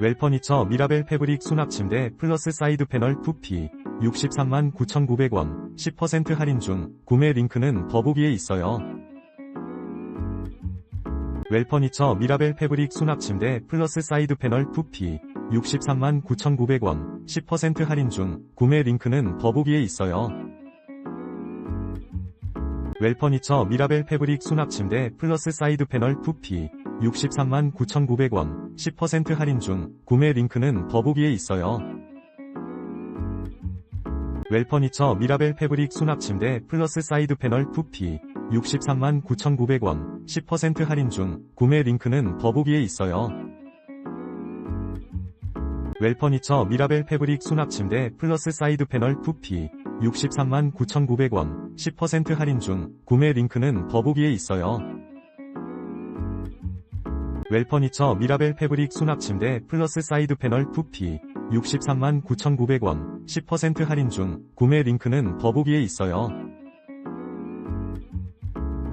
웰퍼니처 미라벨 패브릭 수납 침대 플러스 사이드 패널 2P 63만 9,900원 10% 할인 중 구매 링크는 더보기에 있어요. 웰퍼니처 미라벨 패브릭 수납 침대 플러스 사이드 패널 2P 63만 9,900원 10% 할인 중 구매 링크는 더보기에 있어요. 웰퍼니처 미라벨 패브릭 수납 침대 플러스 사이드 패널 2P 63만 9,900원 10% 할인 중 구매 링크는 더보기에 있어요. 웰퍼니처 미라벨 패브릭 수납 침대 플러스 사이드 패널 2P 63만 9,900원 10% 할인 중 구매 링크는 더보기에 있어요. 웰퍼니처 미라벨 패브릭 수납 침대 플러스 사이드 패널 2P 63만 9,900원 10% 할인 중 구매 링크는 더보기에 있어요. 웰퍼니처 미라벨 패브릭 수납 침대 플러스 사이드 패널 2P 63만 9,900원 10% 할인 중 구매 링크는 더보기에 있어요.